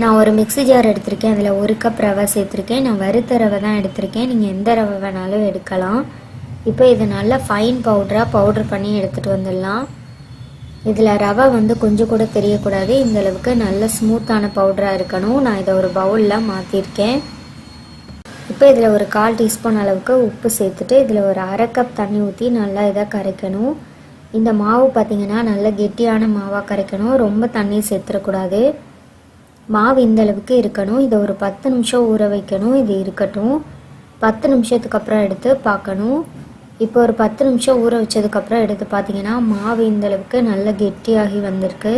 நான் ஒரு mixie jar எடுத்திருக்கேன் அதில் ஒரு கப் ரவை சேர்த்துருக்கேன். நான் வறுத்த ரவை தான் எடுத்திருக்கேன். நீங்கள் எந்த ரவை வேணாலும் எடுக்கலாம். இப்போ இதை நல்லா ஃபைன் பவுடராக பவுடர் பண்ணி எடுத்துகிட்டு வந்துடலாம். இதில் ரவை வந்து கொஞ்சம் கூட தெரியக்கூடாது. இந்தளவுக்கு நல்ல ஸ்மூத்தான பவுடராக இருக்கணும். நான் இதை ஒரு பவுலில் மாற்றிருக்கேன் இப்போ இதில் ஒரு கால் டீஸ்பூன் அளவுக்கு உப்பு சேர்த்துட்டு இதில் ஒரு அரை கப் தண்ணி ஊற்றி நல்லா இதை கரைக்கணும். இந்த மாவு பார்த்திங்கன்னா நல்ல கெட்டியான மாவாக கரைக்கணும். ரொம்ப தண்ணி சேர்த்துடக்கூடாது. மாவு இந்த அளவுக்கு இருக்கணும். இதை ஒரு பத்து நிமிஷம் ஊற வைக்கணும். இது இருக்கட்டும். பத்து நிமிஷத்துக்கு அப்புறம் எடுத்து பார்க்கணும். இப்போ ஒரு பத்து நிமிஷம் ஊற வச்சதுக்கப்புறம் எடுத்து பார்த்தீங்கன்னா மாவு இந்த அளவுக்கு நல்லா கெட்டியாகி வந்திருக்கு.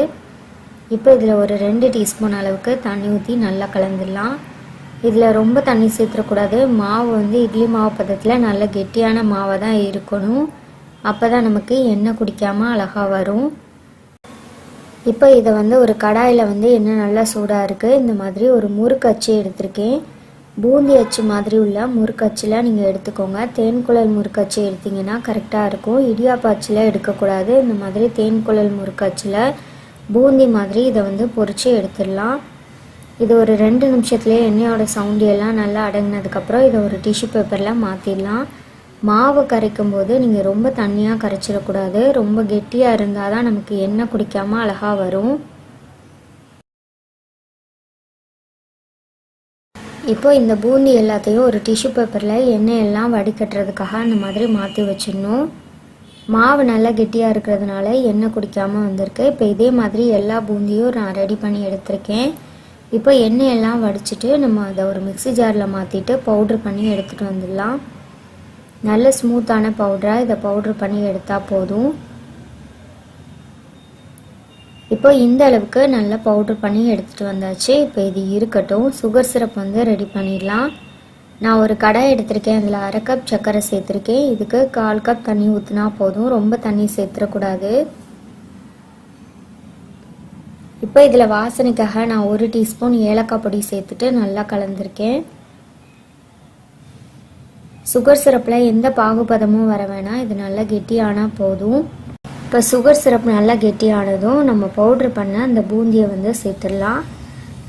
இப்போ இதில் ஒரு ரெண்டு டீஸ்பூன் அளவுக்கு தண்ணி ஊற்றி நல்லா கலந்துடலாம். இதில் ரொம்ப தண்ணி சேர்த்துடக்கூடாது. மாவு வந்து இட்லி மாவு பதத்தில் நல்ல கெட்டியான மாவாக தான் இருக்கணும். அப்போ தான் நமக்கு எண்ணெய் குடிக்காமல் அழகாக வரும். இப்போ இதை வந்து ஒரு கடாயில் வந்து என்ன நல்லா சூடாக இருக்குது இந்த மாதிரி ஒரு முறுக்கு அச்சு எடுத்திருக்கேன். பூந்தி அச்சு மாதிரி உள்ள முறுக்கு அச்சுலாம் நீங்கள் எடுத்துக்கோங்க. தேன்குழல் முறுக்கு அச்சு எடுத்தீங்கன்னா கரெக்டாக இருக்கும். இடியாப்பா அச்சில் எடுக்கக்கூடாது. இந்த மாதிரி தேன்குழல் முறுக்கு அச்சில் பூந்தி மாதிரி இதை வந்து பொரித்து எடுத்துடலாம். இது ஒரு ரெண்டு நிமிஷத்துலேயே எண்ணெயோட சவுண்டு எல்லாம் நல்லா அடங்கினதுக்கப்புறம் இதை ஒரு டிஷ்யூ பேப்பரில் மாற்றிடலாம் மாவு கரைக்கும் போது நீங்கள் ரொம்ப தண்ணியாக கரைச்சிடக்கூடாது. ரொம்ப கெட்டியாக இருந்தால் தான் நமக்கு எண்ணெய் குடிக்காமல் அழகாக வரும். இப்போ இந்த பூந்தி எல்லாத்தையும் ஒரு டிஷ்யூ பேப்பரில் எண்ணெய் எல்லாம் வடிகட்டுறதுக்காக அந்த மாதிரி மாற்றி வச்சிடணும். மாவு நல்லா கெட்டியாக இருக்கிறதுனால எண்ணெய் குடிக்காமல் வந்திருக்கு. இப்போ இதே மாதிரி எல்லா பூந்தியும் நான் ரெடி பண்ணி எடுத்திருக்கேன். இப்போ எண்ணெய் எல்லாம் வடிச்சிட்டு நம்ம அதை ஒரு மிக்சி ஜாரில் மாற்றிட்டு பவுட்ரு பண்ணி எடுத்துகிட்டு வந்துடலாம். நல்ல ஸ்மூத்தான பவுடராக இதை பவுட்ரு பண்ணி எடுத்தால் போதும். இப்போ இந்த அளவுக்கு நல்லா பவுட்ரு பண்ணி எடுத்துகிட்டு வந்தாச்சு. இப்போ இது இருக்கட்டும். சுகர் சிரப் வந்து ரெடி பண்ணிடலாம். நான் ஒரு கடாய் எடுத்திருக்கேன். அதில் அரை கப் சர்க்கரை சேர்த்துருக்கேன். இதுக்கு கால் கப் தண்ணி ஊற்றினா போதும். ரொம்ப தண்ணி சேர்த்துடக்கூடாது. இப்போ இதில் வாசனைக்காக நான் ஒரு டீஸ்பூன் ஏலக்காய் பொடி சேர்த்துட்டு நல்லா கலந்துருக்கேன். சுகர் சிரப்பில் எந்த பாகுபதமும் வர வேணாம். இது நல்லா கெட்டியானால் போதும். இப்போ சுகர் சிரப் நல்லா கெட்டியானதும் நம்ம பவுட்ரு பண்ண அந்த பூந்தியை வந்து சேர்த்துடலாம்.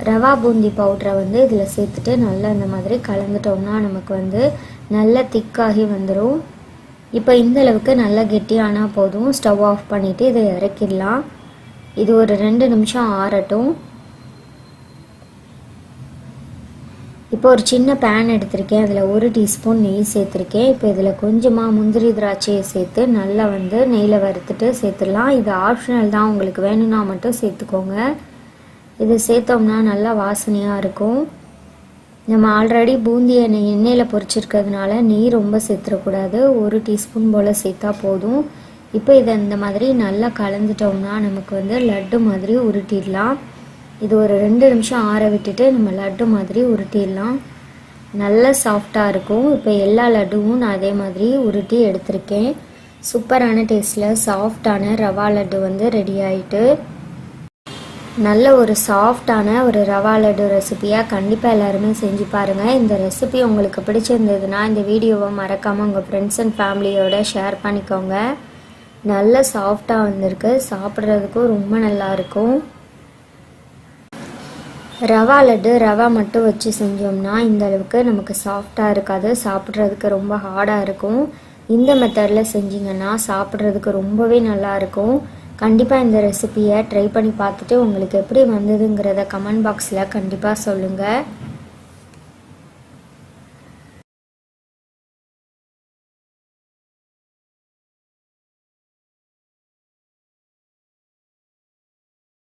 ரவா பூந்தி பவுட்ரை வந்து இதில் சேர்த்துட்டு நல்லா இந்த மாதிரி கலந்துட்டோம்னா நமக்கு வந்து நல்லா திக்காகி வந்துடும் இப்போ இந்த அளவுக்கு நல்லா கெட்டியானால் போதும். ஸ்டவ் ஆஃப் பண்ணிவிட்டு இதை இறக்கிடலாம். இது ஒரு ரெண்டு நிமிஷம் ஆறட்டும். இப்போ ஒரு சின்ன பேன் எடுத்திருக்கேன். அதில் ஒரு டீஸ்பூன் நெய் சேர்த்துருக்கேன். இப்போ இதில் கொஞ்சமாக முந்திரி திராட்சையை சேர்த்து நல்லா வந்து நெய்யில் வறுத்துட்டு சேர்த்துடலாம். இது ஆப்ஷனல் தான். உங்களுக்கு வேணும்னா மட்டும் சேர்த்துக்கோங்க. இது சேர்த்தோம்னா நல்லா வாசனையாக இருக்கும். நம்ம ஆல்ரெடி பூந்தியை எண்ணெயில் பொறிச்சிருக்கிறதுனால நெய் ரொம்ப சேர்த்துடக்கூடாது. ஒரு டீஸ்பூன் போல் சேர்த்தா போதும். இப்போ இதை இந்த மாதிரி நல்லா கலந்துட்டோம்னா நமக்கு வந்து லட்டு மாதிரி உருட்டிடலாம். இது ஒரு ரெண்டு நிமிஷம் ஆற விட்டுட்டு நம்ம லட்டு மாதிரி உருட்டிடலாம். நல்ல சாஃப்டாக இருக்கும். இப்போ எல்லா லட்டுவும் நான் அதே மாதிரி உருட்டி எடுத்திருக்கேன். சூப்பரான டேஸ்ட்டில் சாஃப்டான ரவா லட்டு வந்து ரெடி ஆகிட்டு நல்ல ஒரு சாஃப்டான ஒரு ரவா லட்டு ரெசிபியாக கண்டிப்பாக எல்லாருமே செஞ்சு பாருங்கள் இந்த ரெசிபி உங்களுக்கு பிடிச்சிருந்ததுன்னா இந்த வீடியோவை மறக்காமல் உங்கள் ஃப்ரெண்ட்ஸ் அண்ட் ஃபேமிலியோட ஷேர் பண்ணிக்கோங்க. நல்ல சாஃப்டாக வந்திருக்கு. சாப்பிட்றதுக்கும் ரொம்ப நல்லா இருக்கும். ரவா லட்டு ரவா மட்டும் வச்சு செஞ்சோம்னா இந்த அளவுக்கு நமக்கு சாஃப்டாக இருக்காது. சாப்பிட்றதுக்கு ரொம்ப ஹார்டாக இருக்கும். இந்த மெத்தடில் செஞ்சிங்கன்னா சாப்பிட்றதுக்கு ரொம்பவே நல்லா இருக்கும். கண்டிப்பாக இந்த ரெசிபியை ட்ரை பண்ணி பார்த்துட்டு உங்களுக்கு எப்படி வந்ததுங்கிறத கமெண்ட் பாக்ஸில் கண்டிப்பாக சொல்லுங்கள்